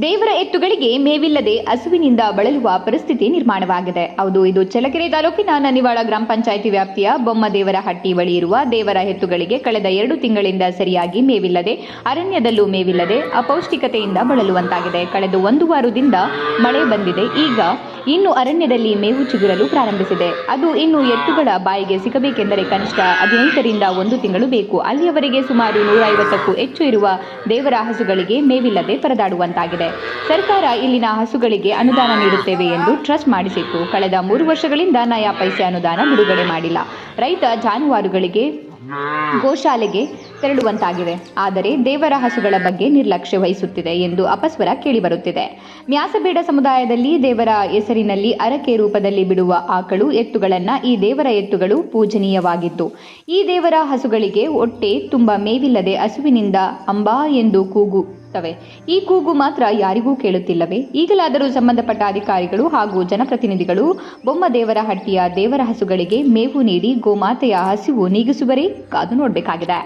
ದೇವರ ಎತ್ತುಗಳಿಗೆ ಮೇವಿಲ್ಲದೆ ಹಸುವಿನಿಂದ ಬಳಲುವ ಪರಿಸ್ಥಿತಿ ನಿರ್ಮಾಣವಾಗಿದೆ. ಹೌದು, ಇದು ಚಲಕೆರೆ ತಾಲೂಕಿನ ನನಿವಾಳ ಗ್ರಾಮ ಪಂಚಾಯಿತಿ ವ್ಯಾಪ್ತಿಯ ಬೊಮ್ಮದೇವರ ಹಟ್ಟಿ ಬಳಿ ಇರುವ ದೇವರ ಎತ್ತುಗಳಿಗೆ ಕಳೆದ ಎರಡು ತಿಂಗಳಿಂದ ಸರಿಯಾಗಿ ಮೇವಿಲ್ಲದೆ, ಅರಣ್ಯದಲ್ಲೂ ಮೇವಿಲ್ಲದೆ ಅಪೌಷ್ಟಿಕತೆಯಿಂದ ಬಳಲುವಂತಾಗಿದೆ. ಕಳೆದ ಒಂದು ವಾರದಿಂದ ಮಳೆ ಬಂದಿದೆ. ಈಗ ಇನ್ನು ಅರಣ್ಯದಲ್ಲಿ ಮೇವು ಚಿಗುರಲು ಪ್ರಾರಂಭಿಸಿದೆ. ಅದು ಇನ್ನು ಎತ್ತುಗಳ ಬಾಯಿಗೆ ಸಿಗಬೇಕೆಂದರೆ ಕನಿಷ್ಠ ಹದಿನೈದರಿಂದ ಒಂದು ತಿಂಗಳು ಬೇಕು. ಅಲ್ಲಿಯವರೆಗೆ ಸುಮಾರು ನೂರ ಐವತ್ತಕ್ಕೂ ಹೆಚ್ಚು ಇರುವ ದೇವರ ಹಸುಗಳಿಗೆ ಮೇವಿಲ್ಲದೆ ಪರದಾಡುವಂತಾಗಿದೆ. ಸರ್ಕಾರ ಇಲ್ಲಿನ ಹಸುಗಳಿಗೆ ಅನುದಾನ ನೀಡುತ್ತೇವೆ ಎಂದು ಟ್ರಸ್ಟ್ ಮಾಡಿಸಿತ್ತು. ಕಳೆದ ಮೂರು ವರ್ಷಗಳಿಂದ ನಯಾ ಪೈಸೆ ಅನುದಾನ ಬಿಡುಗಡೆ ಮಾಡಿಲ್ಲ. ರೈತ ಜಾನುವಾರುಗಳಿಗೆ ಗೋಶಾಲೆಗೆ ತೆರಳುವಂತಾಗಿದೆ ಆದರೆ ದೇವರ ಹಸುಗಳ ಬಗ್ಗೆ ನಿರ್ಲಕ್ಷ್ಯ ವಹಿಸುತ್ತಿದೆ ಎಂದು ಅಪಸ್ವರ ಕೇಳಿಬರುತ್ತಿದೆ. ಮ್ಯಾಸಬೇಡ ಸಮುದಾಯದಲ್ಲಿ ದೇವರ ಹೆಸರಿನಲ್ಲಿ ಅರಕೆ ರೂಪದಲ್ಲಿ ಬಿಡುವ ಆಕಳು ಎತ್ತುಗಳನ್ನ ಈ ದೇವರ ಎತ್ತುಗಳು ಪೂಜನೀಯವಾಗಿದ್ದು, ಈ ದೇವರ ಹಸುಗಳಿಗೆ ಹೊಟ್ಟೆ ತುಂಬಾ ಮೇವಿಲ್ಲದೆ ಹಸುವಿನಿಂದ ಅಂಬಾ ಎಂದು ಕೂಗುತ್ತವೆ ಈ ಕೂಗು ಮಾತ್ರ ಯಾರಿಗೂ ಕೇಳುತ್ತಿಲ್ಲವೇ? ಈಗಲಾದರೂ ಸಂಬಂಧಪಟ್ಟ ಅಧಿಕಾರಿಗಳು ಹಾಗೂ ಜನಪ್ರತಿನಿಧಿಗಳು ಬೊಮ್ಮದೇವರ ಹಟ್ಟಿಯ ದೇವರ ಹಸುಗಳಿಗೆ ಮೇವು ನೀಡಿ ಗೋಮಾತೆಯ ಹಸಿವು ನೀಗಿಸುವರೇ ಕಾದು ನೋಡಬೇಕಾಗಿದೆ.